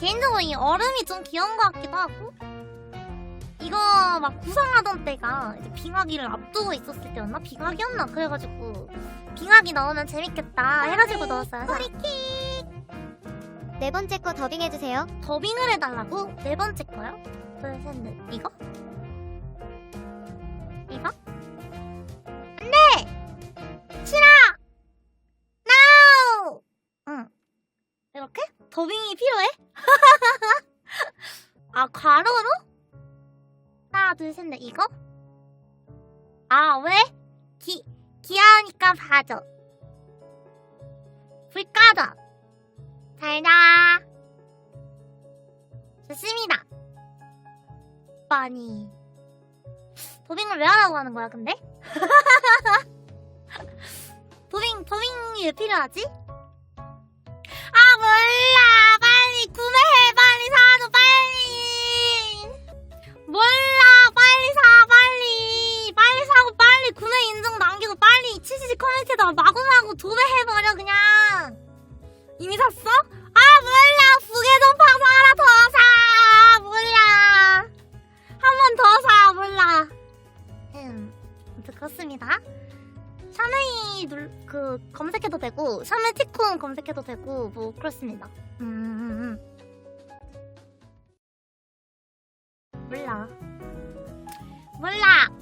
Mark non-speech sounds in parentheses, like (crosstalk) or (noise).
개인적으로 이 얼음이 좀 귀여운 것 같기도 하고 이거 막 구상하던 때가 이제 빙하기를 앞두고 있었을 때였나? 빙하기였나? 그래가지고 빙하기 넣으면 재밌겠다 해가지고 넣었어요 소리킥. 네 번째 거 더빙해주세요. 더빙을 해달라고? 네 번째 거요? 둘, 셋, 넷. 이거? 이거? 이렇게? 더빙이 필요해? (laughs) 아, 괄호로? 하나, 둘, 셋, 넷. 이거? 아, 왜? 기, 귀여우니까 봐줘. 불 꺼져. 잘 자. 좋습니다. 아니 도빙을 왜 하라고 하는 거야 근데? (laughs) 도빙 도빙이 왜 필요하지? 아 몰라. 빨리 구매해. 빨리 사줘 빨리. 몰라. 빨리 사 빨리. 빨리 사고 빨리 구매 인증 남기고 빨리 치즈지 커뮤니티에다가 마구마구 도배해버려 그냥. 이미 샀어? 아 몰라. 두개좀 파서 하나 더 사. 몰라. 한 번 더 사 몰라. 음 그렇습니다. 샤메이 눌, 그 검색해도 되고 샤메 티콘 검색해도 되고 뭐 그렇습니다. 음. 몰라. 몰라